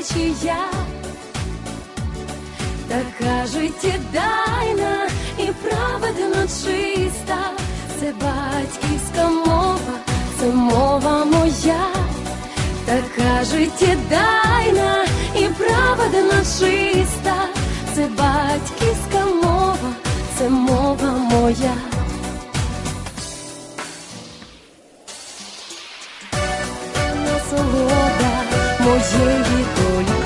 течія, така життєдайна і праведно чиста, це батьківська мова, це мова моя, така життєдайна і праведно чиста, це батьківська мова, це мова моя. Hoje ele